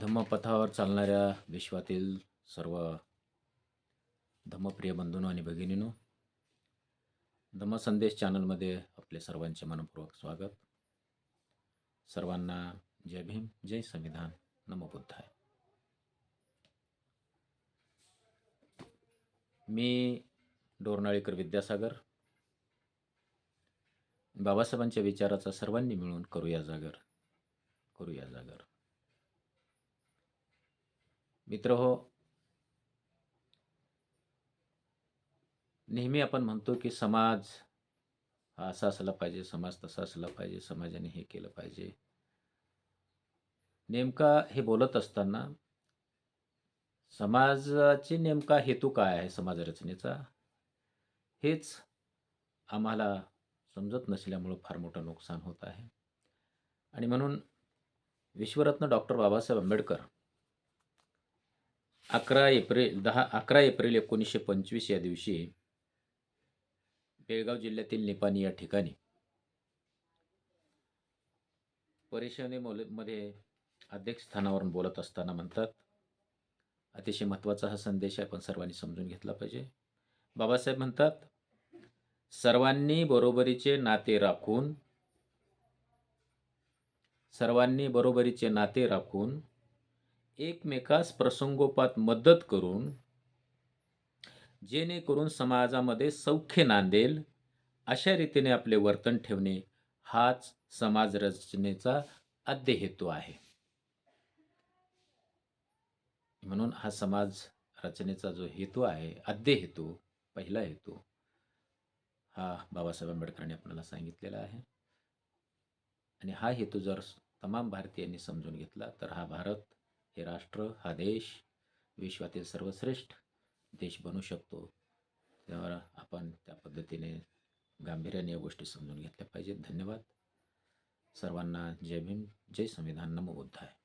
धम्मपथावर चालणाऱ्या विश्वातील सर्व धम्मप्रिय बंधूंनो आणि भगिनी धम्म संदेश चॅनलमध्ये आपले सर्वांचे मनपूर्वक स्वागत. सर्वांना जय भीम जय संविधान. नमो बुद्धाय. मी डोरनाळीकर विद्यासागर. बाबासाहेबांच्या विचाराचा सर्वांनी मिळून करूया जागर. करूया जागर. मित्र हो नेहमी आपण म्हणतो की समाज हा असा असला पाहिजे समाज तसा असला पाहिजे समाजाने हे केलं पाहिजे. नेमका हे बोलत असताना समाजाची नेमका हेतू काय आहे समाज रचनेचा? हेच आम्हाला समजत नसल्यामुळं फार मोठं नुकसान होत आहे. आणि म्हणून विश्वरत्न डॉक्टर बाबासाहेब आंबेडकर अकरा एप्रिल दहा अकरा एप्रिल एकोणीसशे पंचवीस या दिवशी बेळगाव जिल्ह्यातील निपाणी या ठिकाणी परिषदेमध्ये अध्यक्षस्थानावरून बोलत असताना म्हणतात अतिशय महत्त्वाचा हा संदेश आहे आपण सर्वांनी समजून घेतला पाहिजे. बाबासाहेब म्हणतात सर्वांनी बरोबरीचे नाते राखून सर्वांनी बरोबरीचे नाते राखून एकमेकास प्रसंगोपात मदत करून जेणेकरून समाजामध्ये सौख्य नांदेल अशा रीतीने आपले वर्तन ठेवणे हाच समाज रचनेचा आद्य हेतू आहे. म्हणून हा समाज रचनेचा जो हेतू आहे आद्य हेतू पहिला हेतू हा बाबासाहेब आंबेडकरांनी आपल्याला सांगितलेला आहे. आणि हा हेतू जर तमाम भारतीयांनी समजून घेतला तर हा भारत हे राष्ट्र हा देश विश्वातील सर्वश्रेष्ठ देश बनू शकतो. त्यावर आपण त्या पद्धतीने गांभीर्याने या गोष्टी समजून घेतल्या पाहिजेत. धन्यवाद. सर्वांना जय भीम जय संविधान. नमो बुद्धाय.